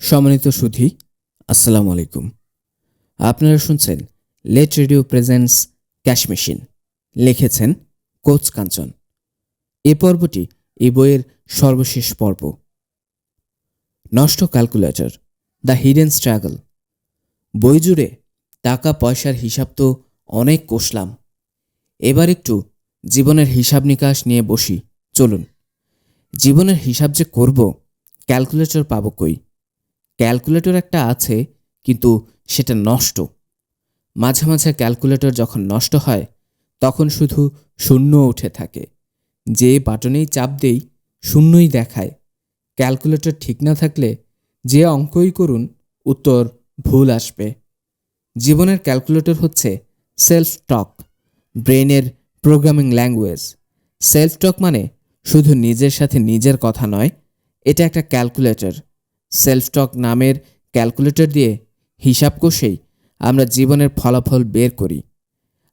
সম্মানিত সুধি, আসসালামু আলাইকুম। আপনারা শুনছেন let radio presents cash machine লিখেছেন কোচ কাঞ্চন। এ পর্বটি এই বইয়ের সর্বশেষ পর্ব। নষ্ট ক্যালকুলেটর, দ্য হিডেন স্ট্রাগল। বই জুড়ে টাকা পয়সার হিসাব তো অনেক কষলাম। এবার একটু জীবনের হিসাব নিকাশ নিয়ে বসি, চলুন। জীবনের হিসাব যে করব, ক্যালকুলেটর পাবো কই? ক্যালকুলেটর একটা আছে, কিন্তু সেটা নষ্ট। মাঝে মাঝে ক্যালকুলেটর যখন নষ্ট হয়, তখন শুধু শূন্য উঠে থাকে। যে বাটনেই চাপ দেই, শূন্যই দেখায়। ক্যালকুলেটর ঠিক না থাকলে যে অঙ্কই করুন, উত্তর ভুল আসবে। জীবনের ক্যালকুলেটর হচ্ছে সেলফ টক ব্রেনের প্রোগ্রামিং ল্যাঙ্গুয়েজ সেলফ টক মানে শুধু নিজের সাথে নিজের কথা নয়, এটা একটা ক্যালকুলেটর। সেলফ টক নামের ক্যালকুলেটর দিয়ে হিসাব কষেই আমরা জীবনের ফলাফল বের করি।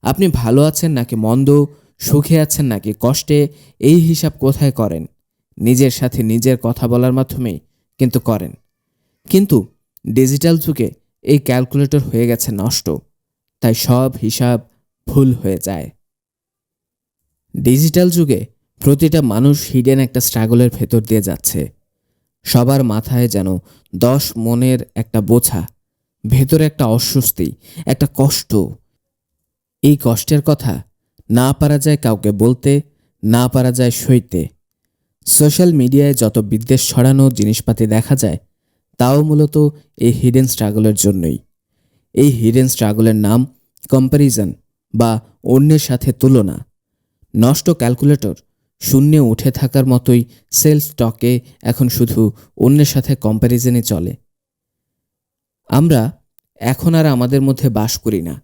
আপনি ভালো আছেন নাকি মন্দ, সুখে আছেন নাকি কষ্টে, এই হিসাব কোথায় করেন? নিজের সাথে নিজের কথা বলার মাধ্যমেই কিন্তু করেন। কিন্তু ডিজিটাল যুগে এই ক্যালকুলেটর হয়ে গেছে নষ্ট, তাই সব হিসাব ভুল হয়ে যায়। ডিজিটাল যুগে প্রতিটা মানুষ হিডেন একটা স্ট্রাগলের ভেতর দিয়ে যাচ্ছে। সবার মাথায় যেন দশ মনের একটা বোঝা, ভেতরে একটা অস্বস্তি, একটা কষ্ট। এই কষ্টের কথা না পারা যায় কাউকে বলতে, না পারা যায় সইতে। সোশ্যাল মিডিয়ায় যত বিদ্বেষ ছড়ানো জিনিসপাতি দেখা যায়, তাও মূলত এই হিডেন স্ট্রাগলের জন্যই। এই হিডেন স্ট্রাগলের নাম কম্প্যারিজন বা অন্যের সাথে তুলনা। নষ্ট ক্যালকুলেটর শূন্যে উঠে থাকার মতোই সেলফ টকে এখন শুধু অন্যের সাথে কম্প্যারিজনই চলে। আমরা এখন আর আমাদের মধ্যে বাস করি না।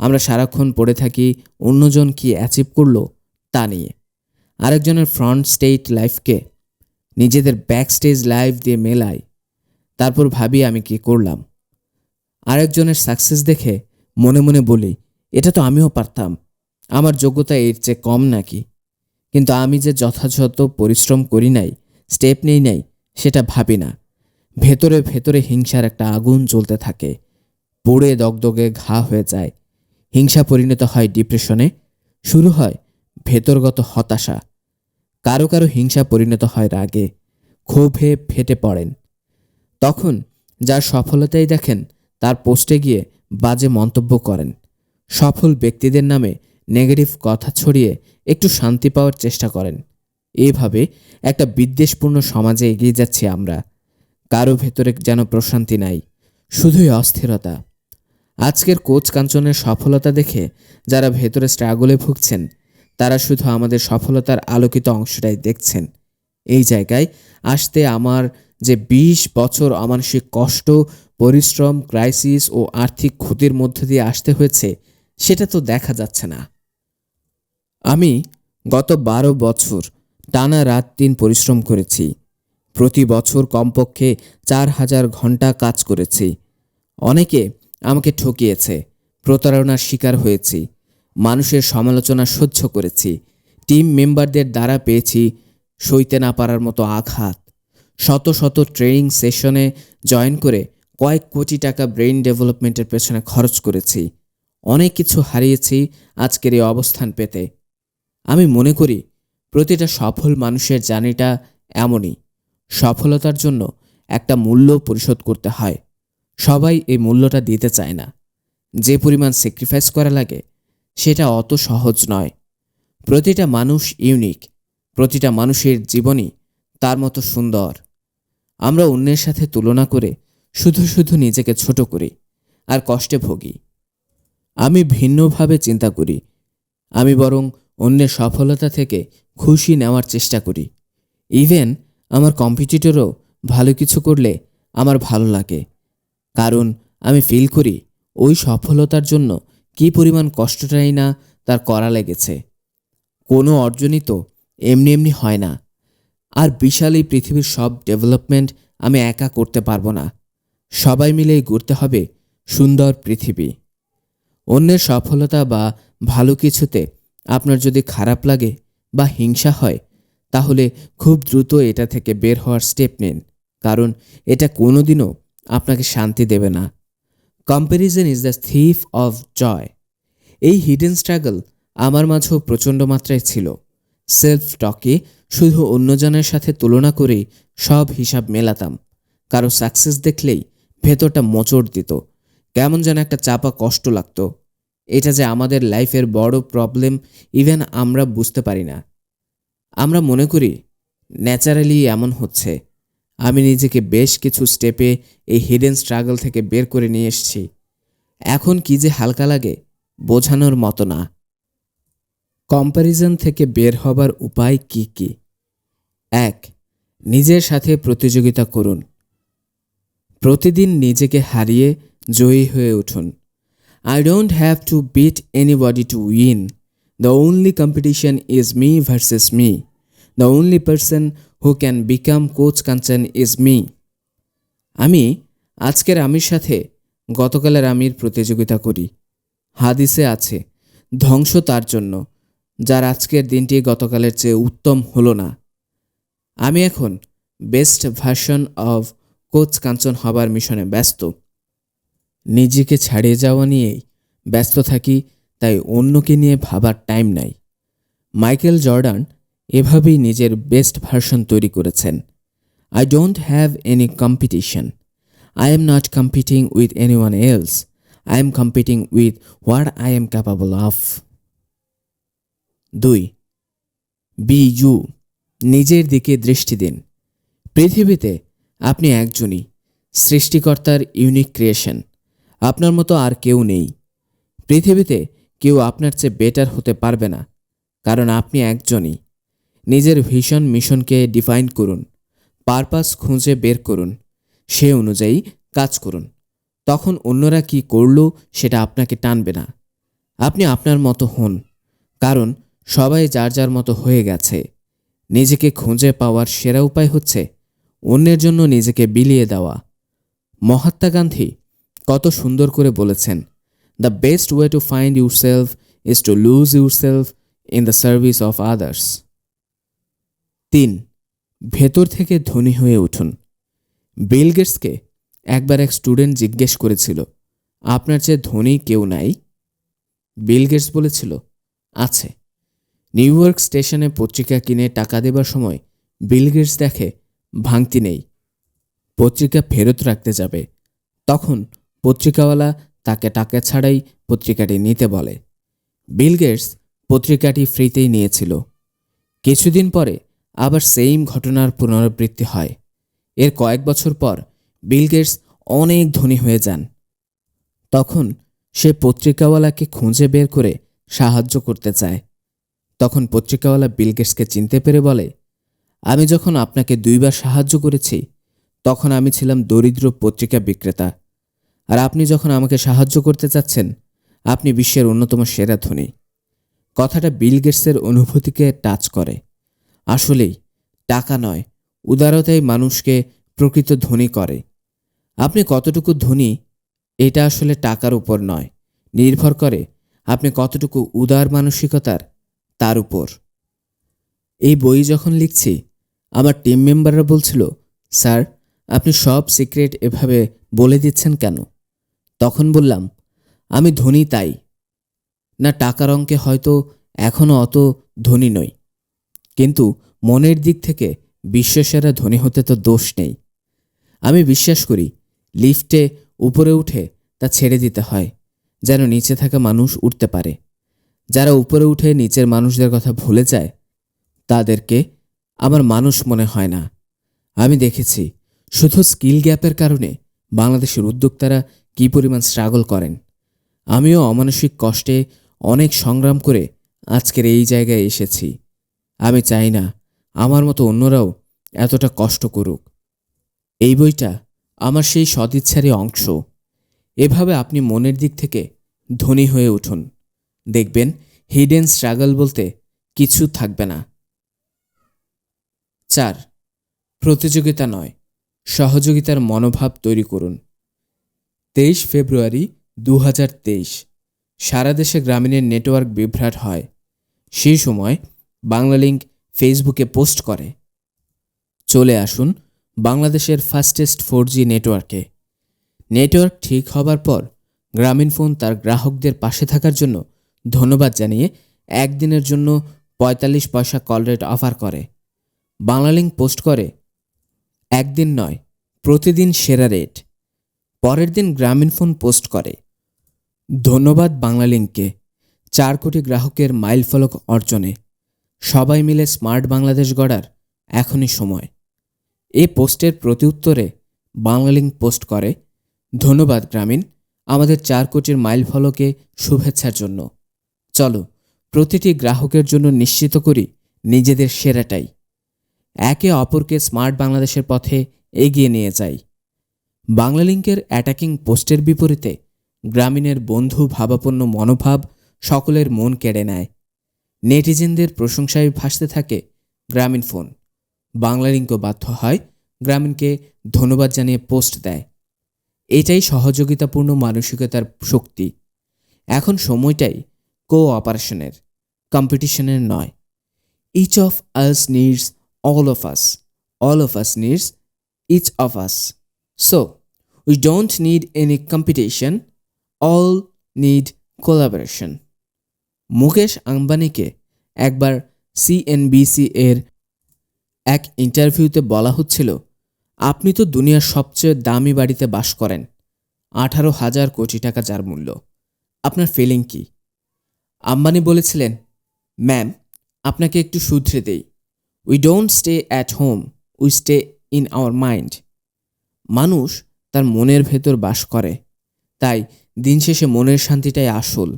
আমরা সারাক্ষণ পড়ে থাকি অন্যজন কি অ্যাচিভ করল তা নিয়ে। আরেকজনের ফ্রন্ট স্টেট লাইফকে নিজেদের ব্যাক স্টেজ লাইফ দিয়ে মেলাই তারপর ভাবি আমি কি করলাম। আরেকজনের সাকসেস দেখে মনে মনে বলি, এটা তো আমিও পারতাম। আমার যোগ্যতা এর চেয়ে কম নাকি? কিন্তু আমি যে যথাযথ পরিশ্রম করি নাই, স্টেপ নেই নাই, সেটা ভাবি না। ভেতরে ভেতরে হিংসার একটা আগুন জ্বলতে থাকে। পুড়ে দগদগে ঘা হয়ে যায়। হিংসা পরিণত হয় ডিপ্রেশনে শুরু হয় ভেতরগত হতাশা। কারও কারও হিংসা পরিণত হয় রাগে। ক্ষোভে ফেটে পড়েন। তখন যার সফলতাই দেখেন, তার পোস্টে গিয়ে বাজে মন্তব্য করেন। সফল ব্যক্তিদের নামে নেগেটিভ কথা ছড়িয়ে একটু শান্তি পাওয়ার চেষ্টা করেন। এভাবে একটা বিদ্বেষপূর্ণ সমাজে এগিয়ে যাচ্ছি আমরা। কারও ভেতরে যেন প্রশান্তি নাই, শুধুই অস্থিরতা। আজকের কোচ কাঞ্চনের সফলতা দেখে যারা ভেতরে স্ট্রাগলে ভুগছেন, তারা শুধু আমাদের সফলতার আলোকিত অংশটাই দেখছেন। এই জায়গায় আসতে আমার যে ২০ বছর অমানসিক কষ্ট, পরিশ্রম ক্রাইসিস ও আর্থিক ক্ষতির মধ্য দিয়ে আসতে হয়েছে, সেটা তো দেখা যাচ্ছে না। আমি গত বারো বছর টানা রাত দিন পরিশ্রম করেছি। প্রতি বছর কমপক্ষে চার হাজার ঘণ্টা কাজ করেছি। অনেকে আমাকে ঠকিয়েছে, প্রতারণার শিকার হয়েছি, মানুষের সমালোচনা সহ্য করেছি, টিম মেম্বারদের দ্বারা পেয়েছি সইতে না পারার মতো আঘাত। শত শত ট্রেনিং সেশনে জয়েন করে কয়েক কোটি টাকা ব্রেইন ডেভেলপমেন্টের পেছনে খরচ করেছি। অনেক কিছু হারিয়েছি আজকের এই অবস্থান পেতে। আমি মনে করি প্রতিটা সফল মানুষের জার্নিটা এমনই। সফলতার জন্য একটা মূল্য পরিশোধ করতে হয়। সবাই এই মূল্যটা দিতে চায় না। যে পরিমাণ স্যাক্রিফাইস করা লাগে, সেটা অত সহজ নয়। প্রতিটা মানুষ ইউনিক প্রতিটা মানুষের জীবনই তার মতো সুন্দর। আমরা অন্যের সাথে তুলনা করে শুধু শুধু নিজেকে ছোট করি আর কষ্টে ভোগী। আমি ভিন্নভাবে চিন্তা করি। আমি বরং অন্যের সফলতা থেকে খুশি নেওয়ার চেষ্টা করি। ইভেন আমার কম্পিটিটরও ভালো কিছু করলে আমার ভালো লাগে। কারণ আমি ফিল করি ওই সফলতার জন্য কী পরিমাণ কষ্টটাই না তার করা লেগেছে। কোনো অর্জনই তো এমনি এমনি হয় না। আর বিশাল এই পৃথিবীর সব ডেভেলপমেন্ট আমি একা করতে পারব না। সবাই মিলেই ঘুরতে হবে সুন্দর পৃথিবী। অন্যের সফলতা বা ভালো কিছুতে আপনার যদি খারাপ লাগে বা হিংসা হয়, তাহলে খুব দ্রুত এটা থেকে বের হওয়ার স্টেপ নিন। কারণ এটা কোনোদিনও আপনাকে শান্তি দেবে না। Comparison is the thief of joy এই হিডেন স্ট্রাগল আমার মাঝেও প্রচণ্ড মাত্রায় ছিল। সেলফ টকে শুধু অন্যজনের সাথে তুলনা করেই সব হিসাব মেলাতাম। কারও সাকসেস দেখলেই ভেতরটা মোচড় দিত। কেমন যেন একটা চাপা কষ্ট লাগতো। এটা যে আমাদের লাইফের বড় প্রবলেম ইভেন আমরা বুঝতে পারি না। আমরা মনে করি ন্যাচারালি এমন হচ্ছে। আমি নিজেকে বেশ কিছু স্টেপে এই হিডেন স্ট্রাগল থেকে বের করে নিয়ে এসেছি। এখন কি যে হালকা লাগে, বোঝানোর মতো না। কম্প্যারিজন থেকে বের হবার উপায় কি কি? এক, নিজের সাথে প্রতিযোগিতা করুন। প্রতিদিন নিজেকে হারিয়ে জয়ী হয়ে উঠুন। I don't have to beat anybody to win the only competition is me versus me the only person who can become coach Kanchan is me আমি, আজকের আমির সাথে গতকালের আমির প্রতিযোগিতা করি। হাদিসে আছে, ধ্বংস তার জন্য, যার আজকের দিনটি গতকালের চেয়ে উত্তম হলো না। আমি এখন best version of coach Kanchan হবার মিশনে ব্যস্ত। নিজেকে ছাড়িয়ে যাওয়া নিয়েই ব্যস্ত থাকি, তাই অন্যকে নিয়ে ভাবার টাইম নাই। মাইকেল জর্ডান এভাবেই নিজের বেস্ট ভার্সন তৈরি করেছেন। I don't have any competition I am not competing with any one else I am competing with what I am capable of দুই বি ইউ নিজের দিকে দৃষ্টি দিন। পৃথিবীতে আপনি একজনই, সৃষ্টিকর্তার ইউনিক ক্রিয়েশন আপনার মতো আর কেউ নেই। পৃথিবীতে কেউ আপনার চেয়ে বেটার হতে পারবে না, কারণ আপনি একজনই। নিজের ভিশন মিশনকে ডিফাইন করুন পারপাস খুঁজে বের করুন, সে অনুযায়ী কাজ করুন। তখন অন্যরা কি করল সেটা আপনাকে টানবে না। আপনি আপনার মতো হন, কারণ সবাই যার যার মতো হয়ে গেছে। নিজেকে খুঁজে পাওয়ার সেরা উপায় হচ্ছে অন্যের জন্য নিজেকে বিলিয়ে দেওয়া। মহাত্মা গান্ধী কত সুন্দর করে বলেছেন। The best way to find yourself is to lose yourself in the service of others তিন, ভেতর থেকে ধনী হয়ে উঠুন। বিল গেটসকে একবার এক স্টুডেন্ট জিজ্ঞেস করেছিল, আপনার চেয়ে ধনী কেউ নাই? বিল গেটস বলেছিল, আছে। নিউ ইয়র্ক স্টেশনে পত্রিকা কিনে টাকা দেবার সময় বিল গেটস দেখে ভাঙতি নেই। পত্রিকা ফেরত রাখতে যাবে। তখন পত্রিকাওয়ালা তাকে টাকা ছাড়াই পত্রিকাটি নিতে বলে। বিল গেটস পত্রিকাটি ফ্রিতেই নিয়েছিল। কিছুদিন পরে আবার সেইম ঘটনার পুনরাবৃত্তি হয়। এর কয়েক বছর পর বিল গেটস অনেক ধনী হয়ে যান। তখন সে পত্রিকাওয়ালাকে খুঁজে বের করে সাহায্য করতে চায়। তখন পত্রিকাওয়ালা বিল গেটসকে চিনতে পেরে বলে, আমি যখন আপনাকে দুইবার সাহায্য করেছি, তখন আমি ছিলাম দরিদ্র পত্রিকা বিক্রেতা। আর আপনি যখন আমাকে সাহায্য করতে চাচ্ছেন, আপনি বিশ্বের অন্যতম সেরা ধনী। কথাটা বিল গেটসের অনুভূতিকে টাচ করে। আসলেই, টাকা নয়, উদারতাই মানুষকে প্রকৃত ধনী করে। আপনি কতটুকু ধনী, এটা আসলে টাকার উপর নয়। নির্ভর করে আপনি কতটুকু উদার মানসিকতার, তার উপর। এই বই যখন লিখছি, আমার টিম মেম্বাররা বলছিল, স্যার, আপনি সব সিক্রেট এভাবে বলে দিচ্ছেন কেন? তখন বললাম, আমি ধনী তাই। না, টাকার অঙ্কে হয়তো এখনও অত ধনী নই। কিন্তু মনের দিক থেকে বিশ্বসেরা ধনী হতে তো দোষ নেই। আমি বিশ্বাস করি, লিফটে উপরে উঠে তা ছেড়ে দিতে হয়, যেন নিচে থাকা মানুষ উঠতে পারে। যারা উপরে উঠে নিচের মানুষদের কথা ভুলে যায়, তাদেরকে আমার মানুষ মনে হয় না। আমি দেখেছি, শুধু স্কিল গ্যাপের কারণে বাংলাদেশের উদ্যোক্তারা কী পরিমাণ স্ট্রাগল করেন? আমিও অমানসিক কষ্টে অনেক সংগ্রাম করে আজকের এই জায়গায় এসেছি। আমি চাই না আমার মতো অন্যরাও এতটা কষ্ট করুক। এই বইটা আমার সেই সদিচ্ছারই অংশ। এভাবে আপনি মনের দিক থেকে ধনী হয়ে উঠুন। দেখবেন হিডেন স্ট্রাগল বলতে কিছু থাকবে না। চার, প্রতিযোগিতা নয়, সহযোগিতার মনোভাব তৈরি করুন। তেইশ ফেব্রুয়ারি দু হাজার তেইশ। সারা দেশে গ্রামীণের নেটওয়ার্ক বিভ্রাট হয়। সেই সময় বাংলালিংক ফেসবুকে পোস্ট করে। চলে আসুন বাংলাদেশের ফাস্টেস্ট ফোর জি নেটওয়ার্কে। নেটওয়ার্ক ঠিক হবার পর গ্রামীণফোন তার গ্রাহকদের পাশে থাকার জন্য ধন্যবাদ জানিয়ে একদিনের জন্য পঁয়তাল্লিশ পয়সা কল রেট অফার করে। বাংলালিংক পোস্ট করে, একদিন নয়, প্রতিদিন সেরা রেট। পরের দিন গ্রামীণফোন পোস্ট করে। ধন্যবাদ বাংলালিংককে চার কোটি গ্রাহকের মাইলফলক অর্জনে। সবাই মিলে স্মার্ট বাংলাদেশ গড়ার এখনই সময়। এ পোস্টের প্রতিউত্তরে বাংলালিংক পোস্ট করে, ধন্যবাদ গ্রামীণ, আমাদের চার কোটির মাইল ফলকে শুভেচ্ছার জন্য। চলো, প্রতিটি গ্রাহকের জন্য নিশ্চিত করি নিজেদের সেরাটাই। একে অপরকে স্মার্ট বাংলাদেশের পথে এগিয়ে নিয়ে যাই। বাংলালিংকের অ্যাটাকিং পোস্টের বিপরীতে গ্রামীণের বন্ধু ভাবাপন্ন মনোভাব সকলের মন কেড়ে নেয়। নেটিজেনদের প্রশংসায় ভাসতে থাকে গ্রামীণ ফোন। বাংলালিংকও বাধ্য হয় গ্রামীণকে ধন্যবাদ জানিয়ে পোস্ট দেয়। এটাই সহযোগিতাপূর্ণ মানসিকতার শক্তি। এখন সময়টাই কো অপারেশনের কম্পিটিশনের নয়। Each of us needs all of us all of us needs each of us so we don't need any competition all need collaboration Mukesh আম্বানিকে একবার সিএনবিসি এর এক ইন্টারভিউতে বলা হচ্ছিল, আপনি তো দুনিয়ার সবচেয়ে দামি বাড়িতে বাস করেন। আঠারো হাজার কোটি টাকা যার মূল্য। আপনার ফিলিং কি? আম্বানি বলেছিলেন ম্যাম আপনাকে একটু শুধরে দেই। We don't stay at home we stay in our mind মানুষ তার মনের ভেতর বাস করে। তাই দিন শেষে মনের শান্তিটাই আসল।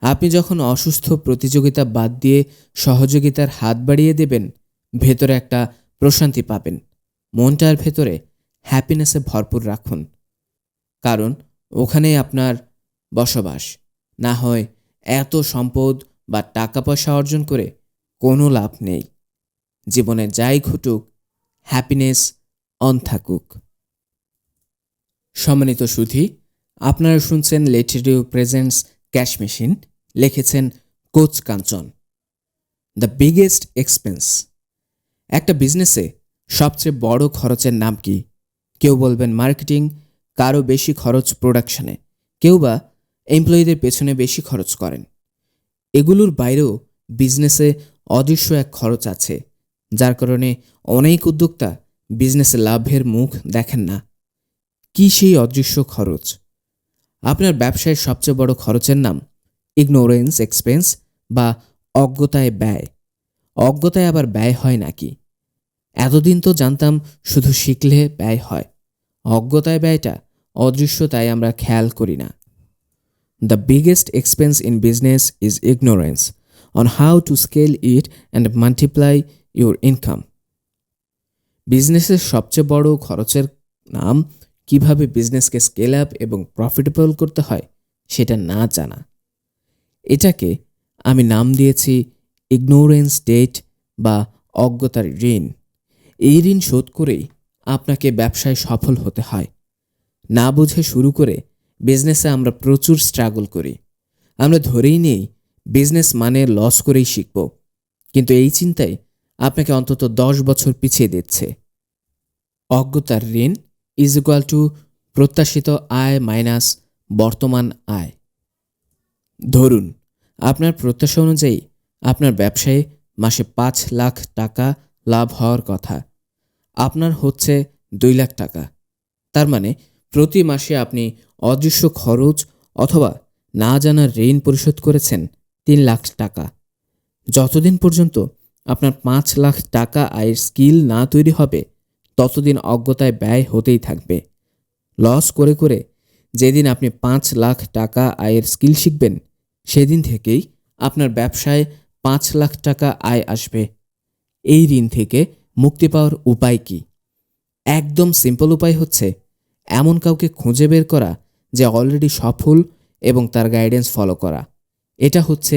আপনি যখন অসুস্থ, প্রতিযোগিতা বাদ দিয়ে সহযোগিতার হাত বাড়িয়ে দেবেন, ভেতরে একটা প্রশান্তি পাবেন। মনটার ভেতরে হ্যাপিনেসে ভরপুর রাখুন। কারণ ওখানেই আপনার বসবাস। না হয় এত সম্পদ বা টাকা পয়সা অর্জন করে কোনো লাভ নেই। জীবনে যাই ঘটুক হ্যাপিনেস অন থাকুক। সম্মানিত সুধী, আপনারা শুনছেন let radio presents cash machine. লিখেছেন coach Kanchan. The biggest expense. একটা বিজনেসে সবচেয়ে বড় খরচের নাম কি? কেউ বলবেন মার্কেটিং কারও বেশি খরচ প্রোডাকশনে। কেউ বা এমপ্লয়ীদের পেছনে বেশি খরচ করেন। এগুলোর বাইরেও বিজনেসে অদৃশ্য এক খরচ আছে। যার কারণে অনেক উদ্যোক্তা বিজনেসে লাভের মুখ দেখেন না। কি সেই অদৃশ্য খরচ? আপনার ব্যবসায়ের সবচেয়ে বড় খরচের নাম ইগনোরেন্স এক্সপেন্স বা অজ্ঞতায় ব্যয়। অজ্ঞতায় আবার ব্যয় হয় নাকি? এতদিন তো জানতাম শুধু শিখলে ব্যয় হয়। অজ্ঞতায় ব্যয়টা অদৃশ্য তাই আমরা খেয়াল করি না। The biggest expense in business is ignorance on how to scale it and multiply your income বিজনেসের সবচেয়ে বড় খরচের নাম কীভাবে বিজনেসকে স্কেল আপ এবং প্রফিটেবল করতে হয় সেটা না জানা। এটাকে আমি নাম দিয়েছি ইগনোরেন্স ডেট বা অজ্ঞতার ঋণ। এই ঋণ শোধ করেই আপনাকে ব্যবসায় সফল হতে হয়। না বুঝে শুরু করে বিজনেসে আমরা প্রচুর স্ট্রাগল করি। আমরা ধরেই নেই বিজনেস মানে লস করেই শিখব। কিন্তু এই চিন্তায় আপনাকে অন্তত দশ বছর পিছিয়ে দিচ্ছে। অজ্ঞতার ঋণ ইজ ইকুয়াল টু প্রত্যাশিত আয় মাইনাস বর্তমান আয়। ধরুন, আপনার প্রত্যাশা অনুযায়ী আপনার ব্যবসায়ে মাসে পাঁচ লাখ টাকা লাভ হওয়ার কথা। আপনার হচ্ছে দুই লাখ টাকা। তার মানে প্রতি মাসে আপনি অদৃশ্য খরচ অথবা না জানার ঋণ পরিশোধ করেছেন তিন লাখ টাকা। যতদিন পর্যন্ত আপনার পাঁচ লাখ টাকা আয়ের স্কিল না তৈরি হবে ততদিন অজ্ঞতায় ব্যয় হতেই থাকবে। লস করে করে যেদিন আপনি পাঁচ লাখ টাকা আয়ের স্কিল শিখবেন, সেদিন থেকেই আপনার ব্যবসায় পাঁচ লাখ টাকা আয় আসবে। এই ঋণ থেকে মুক্তি পাওয়ার উপায় কি? একদম সিম্পল উপায় হচ্ছে এমন কাউকে খুঁজে বের করা যে অলরেডি সফল এবং তার গাইডেন্স ফলো করা। এটা হচ্ছে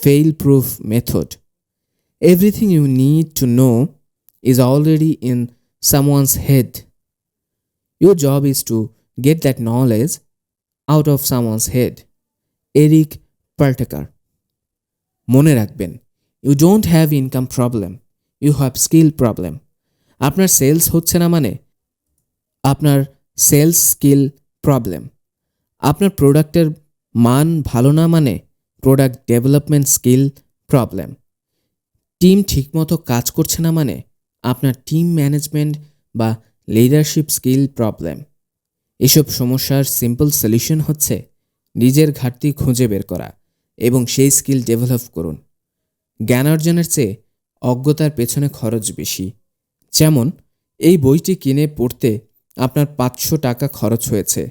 fail proof method everything you need to know is already in someone's head your job is to get that knowledge out of someone's head Eric Partaker মনে রাখবেন you don't have income problem you have skill problem আপনার sales হচ্ছে না মানে আপনার sales skill problem আপনার প্রোডাক্টের মান ভালো না মানে product development skill problem team ঠিকমতো কাজ করছে না মানে আপনার টিম ম্যানেজমেন্ট বা লিডারশিপ স্কিল প্রবলেম এসব সমস্যার সিম্পল সলিউশন হচ্ছে নিজের ঘাটতি খুঁজে বের করা এবং সেই স্কিল ডেভেলপ করুন। জ্ঞান অর্জনের চেয়ে অজ্ঞতার পেছনে খরচ বেশি। যেমন, এই বইটি কিনে পড়তে আপনার পাঁচশো টাকা খরচ হয়েছে।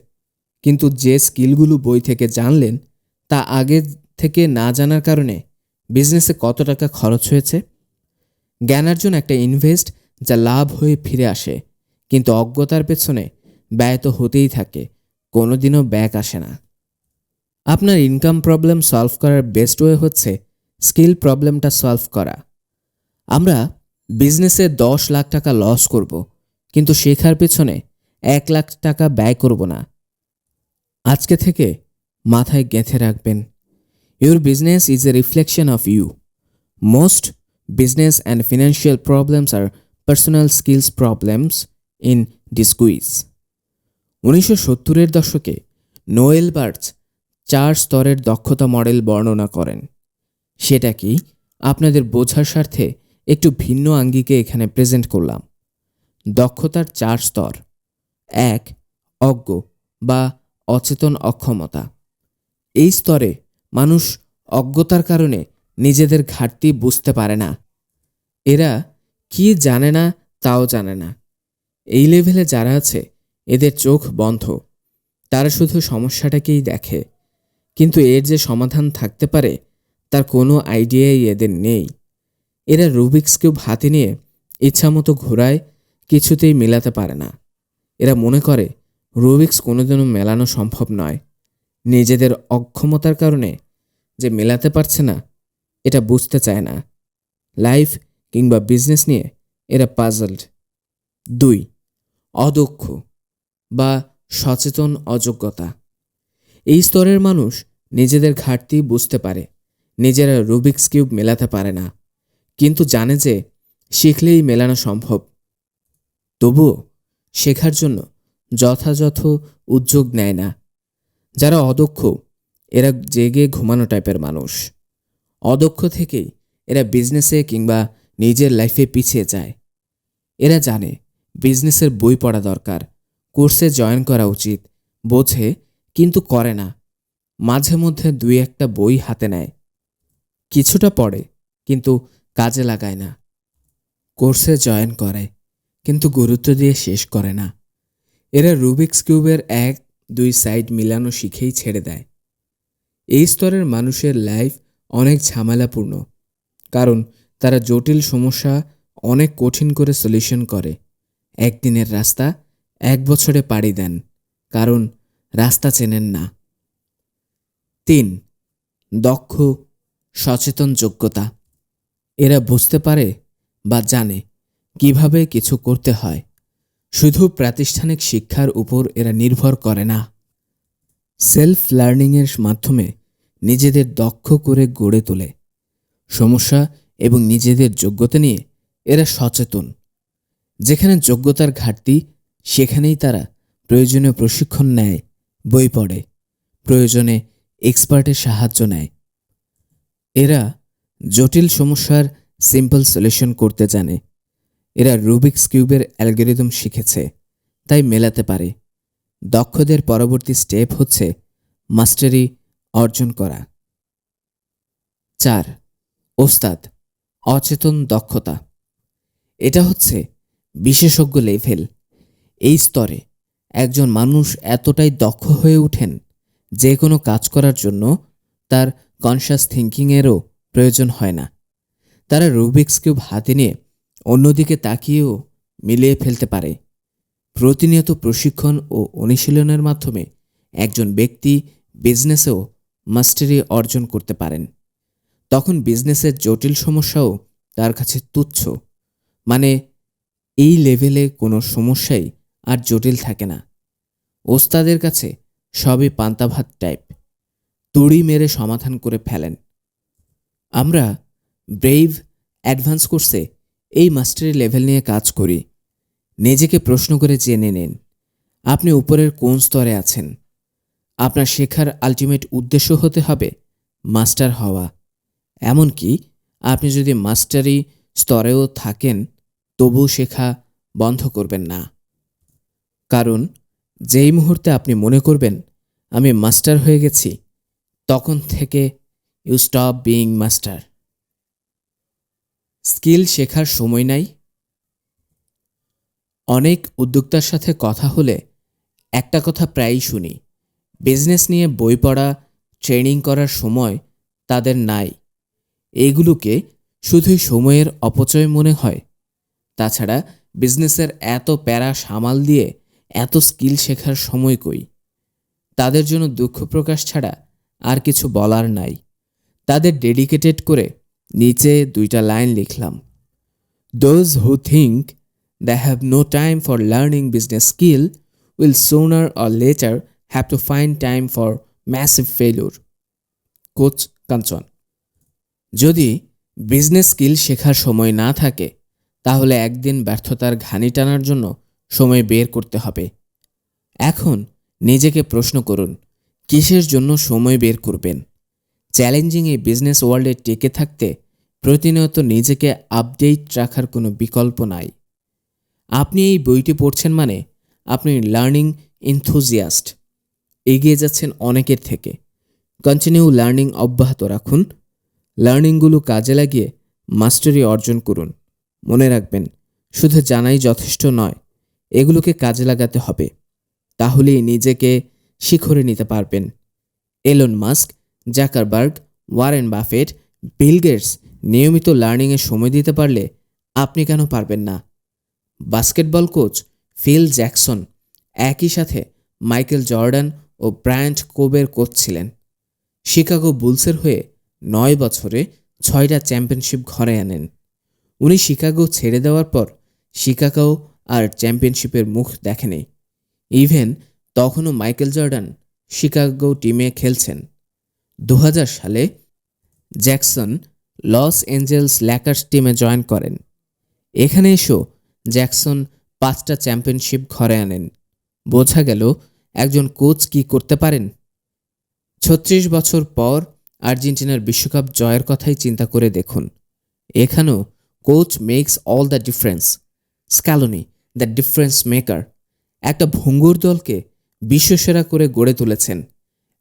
কিন্তু যে স্কিলগুলো বই থেকে জানলেন তা আগে থেকে না জানার কারণে বিজনেসে কত টাকা খরচ হয়েছে? জ্ঞানার্জন একটা ইনভেস্ট যা লাভ হয়ে ফিরে আসে। কিন্তু অজ্ঞতার পেছনে ব্যয় তো হতেই থাকে, কোনোদিনও ব্যাক আসে না। আপনার ইনকাম প্রবলেম সলভ করার বেস্ট ওয়ে হচ্ছে স্কিল প্রবলেমটা সলভ করা। আমরা বিজনেসে দশ লাখ টাকা লস করব, কিন্তু শেখার পেছনে এক লাখ টাকা ব্যয় করব না। আজকে থেকে মাথায় গেঁথে রাখবেন your business is a reflection of you most business and financial problems are personal skills problems in disguise উনিশশো সত্তরের দশকে নোয়েল বার্চ চার স্তরের দক্ষতা মডেল বর্ণনা করেন। সেটা কি? আপনাদের বোঝার স্বার্থে একটু ভিন্ন আঙ্গিকে এখানে প্রেজেন্ট করলাম। দক্ষতার চার স্তর। এক, অজ্ঞ বা অচেতন অক্ষমতা। এই স্তরে মানুষ অজ্ঞতার কারণে নিজেদের ঘাটতি বুঝতে পারে না। এরা কি জানে না, তাও জানে না। এই লেভেলে যারা আছে, এদের চোখ বন্ধ। তারা শুধু সমস্যাটাকেই দেখে। কিন্তু এর যে সমাধান থাকতে পারে, তার কোনো আইডিয়াই এদের নেই। এরা রুবিক্স কিউব হাতে নিয়ে ইচ্ছামতো ঘোরায়, কিছুতেই মেলাতে পারে না। এরা মনে করে, রুবিক্স কোনোদিনও মেলানো সম্ভব নয়। নিজেদের অক্ষমতার কারণে যে মেলাতে পারছে না এটা বুঝতে চায় না। লাইফ কিংবা বিজনেস নিয়ে এরা পাজলড। দুই, অদক্ষ বা সচেতন অযোগ্যতা। এই স্তরের মানুষ নিজেদের ঘাটতি বুঝতে পারে, নিজেরা রুবিক্স কিউব মেলাতে পারে না, কিন্তু জানে যে শিখলেই মেলানো সম্ভব। তবুও শেখার জন্য যথাযথ উদ্যোগ নেয় না। যারা অদক্ষ, এরা জেগে ঘুমানো টাইপের মানুষ। অদক্ষ থেকেই এরা বিজনেসে কিংবা নিজের লাইফে পিছিয়ে যায়। এরা জানে বিজনেসের বই পড়া দরকার কোর্সে জয়েন করা উচিত, বোঝে, কিন্তু করে না। মাঝে মধ্যে দুই একটা বই হাতে নেয়। কিছুটা পড়ে, কিন্তু কাজে লাগায় না। কোর্সে জয়েন করে, কিন্তু গুরুত্ব দিয়ে শেষ করে না। এরা রুবিক্স কিউবের এক দুই সাইড মিলানো শিখেই ছেড়ে দেয়। এই স্তরের মানুষের লাইফ অনেক ঝামেলাপূর্ণ। কারণ তারা জটিল সমস্যা অনেক কঠিন করে সলিউশন করে। একদিনের রাস্তা এক বছরে পাড়ি দেন, কারণ রাস্তা চেনেন না। তিন, দক্ষ, সচেতন, যোগ্যতা। এরা বুঝতে পারে বা জানে কীভাবে কিছু করতে হয়। শুধু প্রাতিষ্ঠানিক শিক্ষার উপর এরা নির্ভর করে না। সেলফ লার্নিংয়ের মাধ্যমে নিজেদের দক্ষ করে গড়ে তোলে। সমস্যা এবং নিজেদের যোগ্যতা নিয়ে এরা সচেতন। যেখানে যোগ্যতার ঘাটতি, সেখানেই তারা প্রয়োজনীয় প্রশিক্ষণ নেয়, বই পড়ে, প্রয়োজনে এক্সপার্টের সাহায্য নেয়। এরা জটিল সমস্যার সিম্পল সলিউশন করতে জানে। এরা রুবিক্স কিউবের অ্যালগোরিদম শিখেছে, তাই মেলাতে পারে। দক্ষদের পরবর্তী স্টেপ হচ্ছে মাস্টারি অর্জন করা। চার, ওস্তাদ, অচেতন দক্ষতা। এটা হচ্ছে বিশেষজ্ঞ লেভেল। এই স্তরে একজন মানুষ এতটাই দক্ষ হয়ে ওঠেন যে কোনো কাজ করার জন্য তার কনশাস থিঙ্কিংয়েরও প্রয়োজন হয় না। তারা রুবিক্স কিউব হাতে নিয়ে অন্যদিকে তাকিয়েও মিলিয়ে ফেলতে পারে। প্রতিনিয়ত প্রশিক্ষণ ও অনুশীলনের মাধ্যমে একজন ব্যক্তি বিজনেসেও মাস্টারি অর্জন করতে পারেন। তখন বিজনেসের জটিল সমস্যাও তার কাছে তুচ্ছ। মানে এই লেভেলে কোনো সমস্যাই আর জটিল থাকে না। ওস্তাদের কাছে সবই পান্তাভাত টাইপ। তুড়ি মেরে সমাধান করে ফেলেন। আমরা ব্রেইভ অ্যাডভান্স কোর্সে এই মাস্টারি লেভেল নিয়ে কাজ করি। নিজেকে প্রশ্ন করে জেনে নিন, আপনি উপরের কোন স্তরে আছেন? আপনার শেখার আলটিমেট উদ্দেশ্য হতে হবে মাস্টার হওয়া। এমনকি আপনি যদি মাস্টারি স্তরেও থাকেন তবু শেখা বন্ধ করবেন না। কারণ যেই মুহূর্তে আপনি মনে করবেন, আমি মাস্টার হয়ে গেছি, তখন থেকে you stop being master skill শেখার সময় নাই। অনেক উদ্যোক্তার সাথে কথা হলে একটা কথা প্রায়ই শুনি বিজনেস নিয়ে বই পড়া ট্রেনিং করার সময় তাদের নাই। এগুলোকে শুধুই সময়ের অপচয় মনে হয়। তাছাড়া বিজনেসের এত প্যারা সামাল দিয়ে এত স্কিল শেখার সময় কই? তাদের জন্য দুঃখ প্রকাশ ছাড়া আর কিছু বলার নাই। তাদের ডেডিকেটেড করে নিচে দুইটা লাইন লিখলাম। Those who think they have no time for learning business skill will sooner or later have to find time for massive failure coach Kanchan যদি বিজনেস স্কিল শেখার সময় না থাকে, তাহলে একদিন ব্যর্থতার ঘানি টানার জন্য সময় বের করতে হবে। এখন নিজেকে প্রশ্ন করুন, কিসের জন্য সময় বের করবেন? চ্যালেঞ্জিং এই বিজনেস ওয়ার্ল্ডে টিকে থাকতে প্রতিনিয়ত নিজেকে আপডেট রাখার কোনো বিকল্প নাই। আপনি এই বইটি পড়ছেন মানে আপনি লার্নিং ইনথুজিয়াস্ট এগিয়ে যাচ্ছেন অনেকের থেকে। কন্টিনিউ লার্নিং অব্যাহত রাখুন। লার্নিংগুলো কাজে লাগিয়ে মাস্টারি অর্জন করুন। মনে রাখবেন, শুধু জানাই যথেষ্ট নয়, এগুলোকে কাজে লাগাতে হবে। তাহলেই নিজেকে শিখরে নিতে পারবেন। Elon Musk Zuckerberg Warren Buffett Bill Gates নিয়মিত লার্নিংয়ে সময় দিতে পারলে আপনি কেন পারবেন না? বাস্কেটবল কোচ ফিল জ্যাকসন একই সাথে মাইকেল জর্ডান ও ব্রায়ান্ট কোবের কোচ ছিলেন। শিকাগো বুলসের হয়ে নয় বছরে ছয়টা চ্যাম্পিয়নশিপ ঘরে আনেন। উনি শিকাগো ছেড়ে দেওয়ার পর শিকাগো আর চ্যাম্পিয়নশিপের মুখ দেখেনি। ইভেন তখনও মাইকেল জর্ডান শিকাগো টিমে খেলছেন। দু হাজার সালে জ্যাকসন লস এঞ্জেলস ল্যাকার্স টিমে জয়েন করেন। এখানে এসেও জ্যাকসন পাঁচটা চ্যাম্পিয়নশিপ ঘরে আনেন। বোঝা গেল একজন কোচ কি করতে পারেন? ছত্রিশ বছর পর আর্জেন্টিনার বিশ্বকাপ জয়ের কথাই চিন্তা করে দেখুন। এখানেও coach makes all the difference Scaloni the difference maker, একটা ভঙ্গুর দলকে বিশ্বসেরা করে গড়ে তুলেছেন।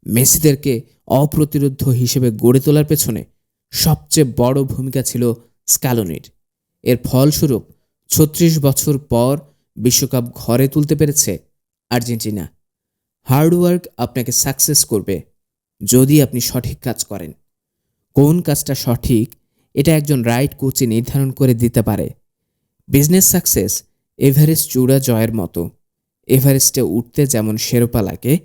মেসিদেরকে অপ্রতিরোধ হিসেবে গড়ে তোলার পেছনে সবচেয়ে বড় ভূমিকা ছিল স্ক্যালোনির এর ফলস্বরূপ ছত্রিশ বছর পর বিশ্বকাপ ঘরে তুলতে পেরেছে আর্জেন্টিনা। হার্ডওয়ার্ক আপনাকে সাকসেস করবে যদি আপনি সঠিক কাজ করেন। কোন কাজটা সঠিক, এটা একজন রাইট কোচে নির্ধারণ করে দিতে পারে। বিজনেস সাকসেস এভারেস্ট চূড়া জয়ের মতো। এভারেস্টে উঠতে যেমন শেরোপা লাগে,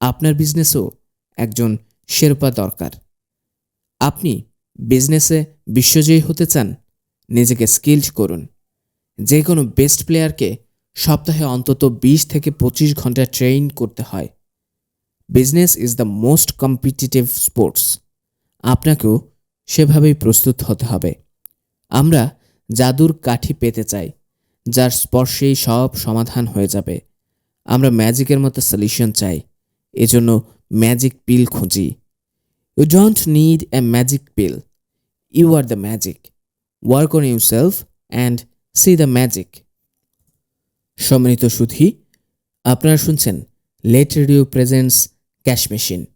আপনার বিজনেসও একজন শেরোপা দরকার। আপনি বিজনেসে বিশ্বজয়ী হতে চান, নিজেকে স্কিলড করুন। যে কোনো বেস্ট প্লেয়ারকে সপ্তাহে অন্তত বিশ থেকে পঁচিশ ঘণ্টা ট্রেইন করতে হয়। Business is the most competitive sports আপনাকেও সেভাবেই প্রস্তুত হতে হবে। আমরা জাদুর কাঠি পেতে চাই, যার স্পর্শেই সব সমাধান হয়ে যাবে। আমরা ম্যাজিকের মতো সলিউশন চাই, এজন্য ম্যাজিক পিল খুঁজি। You don't need a magic pill you are the magic work on yourself and see the magic সম্মানিত সুধী, আপনারা শুনছেন let radio presents cash machine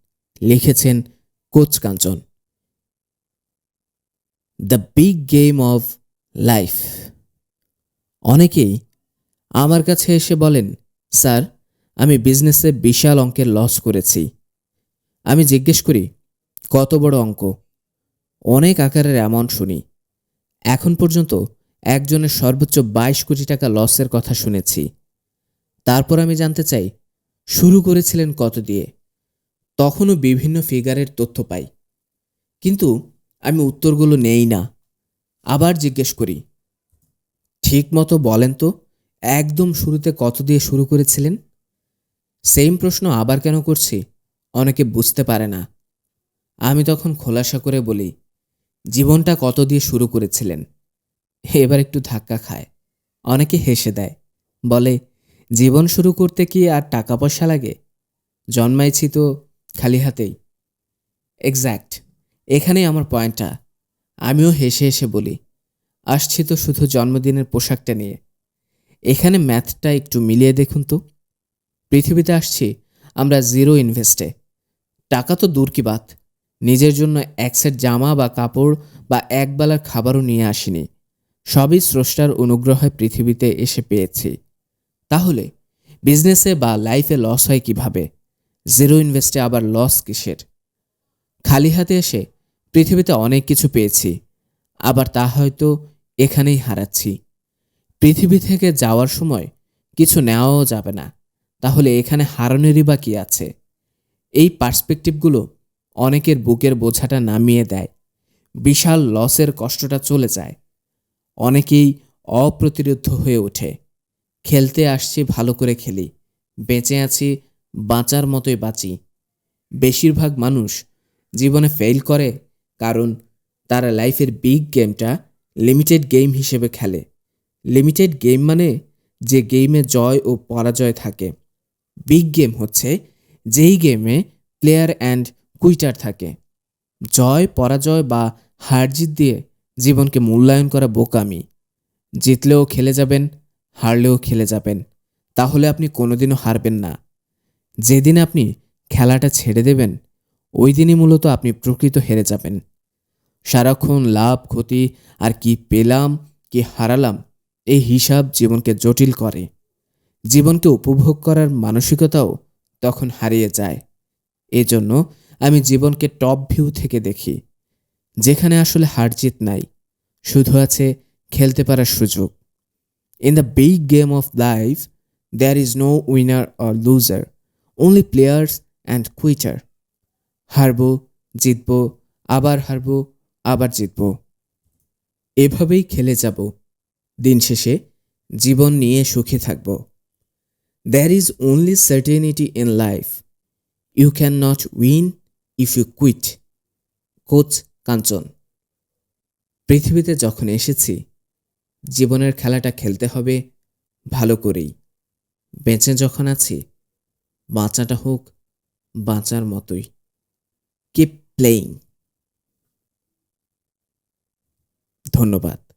লিখেছেন coach Kanchan. The big game of life অনেকেই আমার কাছে এসে বলেন, স্যার, আমি বিজনেসে বিশাল অঙ্কের লস করেছি। আমি জিজ্ঞেস করি, কত বড় অঙ্ক? অনেক আকারের অ্যামাউন্ট শুনি। এখন পর্যন্ত একজনের সর্বোচ্চ বাইশ কোটি টাকা লসের কথা শুনেছি। তারপর আমি জানতে চাই, শুরু করেছিলেন কত দিয়ে? তখনও বিভিন্ন ফিগারের তথ্য পাই। কিন্তু আমি উত্তরগুলো নেই না। আবার জিজ্ঞেস করি, ঠিক মতো বলেন তো, একদম শুরুতে কত দিয়ে শুরু করেছিলেন? সেম প্রশ্ন আবার কেন করছি, অনেকে বুঝতে পারে না। আমি তখন খোলাসা করে বলি, জীবনটা কত দিয়ে শুরু করেছিলেন? এবার একটু ধাক্কা খায়। অনেকে হেসে দেয়, বলে, জীবন শুরু করতে কি আর টাকা পয়সা লাগে? জন্মাইছি তো খালি হাতেই। এক্স্যাক্ট এখানেই আমার পয়েন্টটা। আমিও হেসে হেসে বলি, আসছি তো শুধু জন্মদিনের পোশাকটা নিয়ে। এখানে ম্যাথটা একটু মিলিয়ে দেখুন তো। পৃথিবীতে আসছি আমরা জিরো ইনভেস্টে। টাকা তো দূর কি বাত? নিজের জন্য এক সেট জামা বা কাপড় বা একবেলার খাবারও নিয়ে আসিনি। সবই স্রষ্টার অনুগ্রহে পৃথিবীতে এসে পেয়েছি। তাহলে বিজনেসে বা লাইফে লস হয় কীভাবে? জিরো ইনভেস্টে আবার লস কিসের? খালি হাতে এসে পৃথিবীতে অনেক কিছু পেয়েছি, আবার তা হয়তো এখানেই হারাচ্ছি। পৃথিবী থেকে যাওয়ার সময় কিছু নেওয়াও যাবে না, তাহলে এখানে হারানোরই বা কি আছে? এই পার্সপেক্টিভগুলো অনেকের বুকের বোঝাটা নামিয়ে দেয়, বিশাল লসের কষ্টটা চলে যায়। অনেকেই অপ্রতিরোধ হয়ে ওঠে। খেলতে আসছি, ভালো করে খেলি। বেঁচে আছি, বাঁচার মতোই বাঁচি। বেশিরভাগ মানুষ জীবনে ফেল করে কারণ তারা লাইফের বিগ গেমটা লিমিটেড গেম হিসেবে খেলে। লিমিটেড গেম মানে যে গেমে জয় ও পরাজয় থাকে। বিগ গেম হচ্ছে যেই গেমে প্লেয়ার অ্যান্ড কুইটার থাকে। জয়, পরাজয় বা হারজিত দিয়ে জীবনকে মূল্যায়ন করা বোকামি। জিতলেও খেলে যাবেন, হারলেও খেলে যাবেন। তাহলে আপনি কোনোদিনও হারবেন না। যেদিন আপনি খেলাটা ছেড়ে দেবেন, ওই দিনই মূলত আপনি প্রকৃত হেরে যাবেন। সারাক্ষণ লাভ, ক্ষতি, আর কি পেলাম, কি হারালাম, এই হিসাব জীবনকে জটিল করে। জীবনকে উপভোগ করার মানসিকতাও তখন হারিয়ে যায়। এজন্য আমি জীবনকে টপ ভিউ থেকে দেখি। যেখানে আসলে হার জিত নাই, শুধু আছে খেলতে পারার সুযোগ। In the big game of life there is no winner or loser only players and quitter হারবো, জিতব, আবার হারবো, আবার জিতব। এভাবেই খেলে যাব। দিন শেষে জীবন নিয়ে সুখে থাকব। There is only certainty in life you cannot win if you quit coach Kanchan, পৃথিবীতে যখন এসেছি, জীবনের খেলাটা খেলতে হবে ভালো করেই। বেঁচে যখন আছি, বাঁচাটা হোক বাঁচার মতোই। কিপ প্লেয়িং ধন্যবাদ।